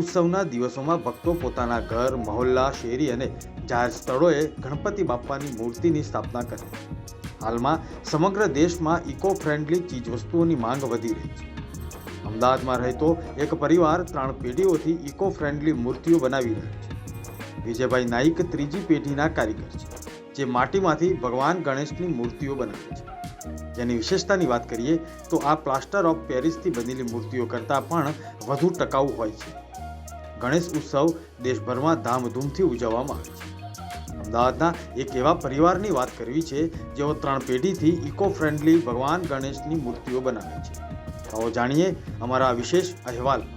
ઉત્સવના દિવસોમાં ભક્તો પોતાના ઘર, મહોલ્લા, શેરી અને જાહેર સ્થળોએ ગણપતિ બાપ્પાની મૂર્તિની સ્થાપના કરે હાલમાં સમગ્ર દેશમાં ઇકો ફ્રેન્ડલી ચીજવસ્તુઓની માંગ વધી રહી છે. અમદાવાદમાં રહેતો એક પરિવાર ત્રણ પેઢીઓથી ઇકો ફ્રેન્ડલી મૂર્તિઓ બનાવી રહ્યો છે. વિજયભાઈ નાઈક ત્રીજી પેઢીના કારીગર છે, જે માટીમાંથી ભગવાન ગણેશની મૂર્તિઓ બનાવે છે. જેની વિશેષતાની વાત કરીએ તો આ પ્લાસ્ટર ઓફ પેરિસથી બનેલી મૂર્તિઓ કરતાં પણ વધુ ટકાઉ હોય છે ગણેશ ઉત્સવ દેશભરમાં ધામધૂમથી ઉજવવામાં આવે છે અમદાવાદના એક એવા પરિવારની વાત કરવી છે જેઓ ત્રણ પેઢીથી ઇકો ફ્રેન્ડલી ભગવાન ગણેશની મૂર્તિઓ બનાવે છે આવો જાણીએ અમારા આ વિશેષ અહેવાલ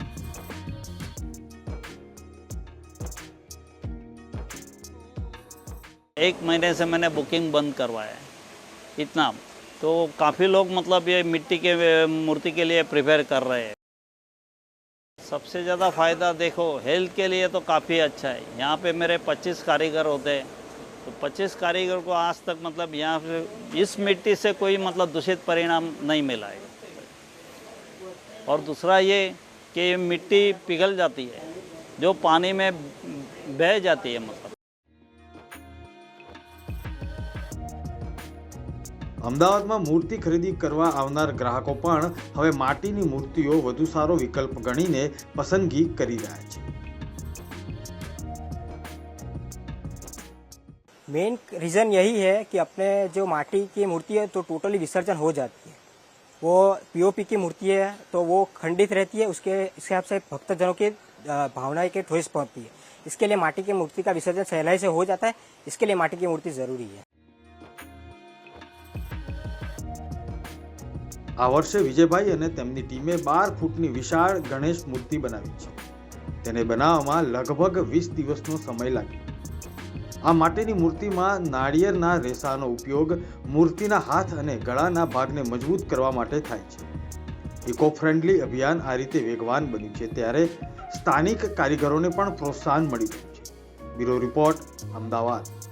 एक महीने से मैंने बुकिंग बंद करवाया है इतना तो काफ़ी लोग मतलब ये मिट्टी के, मूर्ति के लिए प्रिपेयर कर रहे हैं। सबसे ज़्यादा फ़ायदा देखो हेल्थ के लिए तो काफ़ी अच्छा है। यहाँ पे मेरे 25 कारीगर होते हैं। तो 25 कारीगर को आज तक मतलब यहाँ पे इस मिट्टी से कोई मतलब दूषित परिणाम नहीं मिला है। और दूसरा ये कि मिट्टी पिघल जाती है, जो पानी में बह जाती है मतलब અમદાવાદમાં મૂર્તિ ખરીદી કરવા આવનાર ગ્રાહકો પણ હવે માટીની મૂર્તિઓ વધુ સારો વિકલ્પ ગણીને પસંદગી કરી રહ્યા છે मेन रीज़न यही है कि अपने जो माटी की मूर्ति है तो टोटली विसर्जन हो जाती है वो पीओपी की मूर्ति है तो वो खंडित रहती है उसके इस हिसाब से भक्तजनों की अ, भावनाएं के ठोस पड़ती है इसके लिए माटी की मूर्ति का विसर्जन सहलाई से हो जाता है इसके लिए माटी की मूर्ति ज़रूरी है આ વર્ષે વિજયભાઈ અને તેમની ટીમે બાર ફૂટની વિશાળ ગણેશ મૂર્તિ બનાવી છે. તેને બનાવવામાં લગભગ વીસ દિવસનો સમય લાગ્યો. આ માટેની મૂર્તિમાં નાળિયેરના રેસાનો ઉપયોગ મૂર્તિના હાથ અને ગળાના ભાગને મજબૂત કરવા માટે થાય છે. ઇકો ફ્રેન્ડલી અભિયાન આ રીતે વેગવાન બન્યું છે ત્યારે સ્થાનિક કારીગરોને પણ પ્રોત્સાહન મળી રહ્યું છે. Bureau report, Ahmedabad.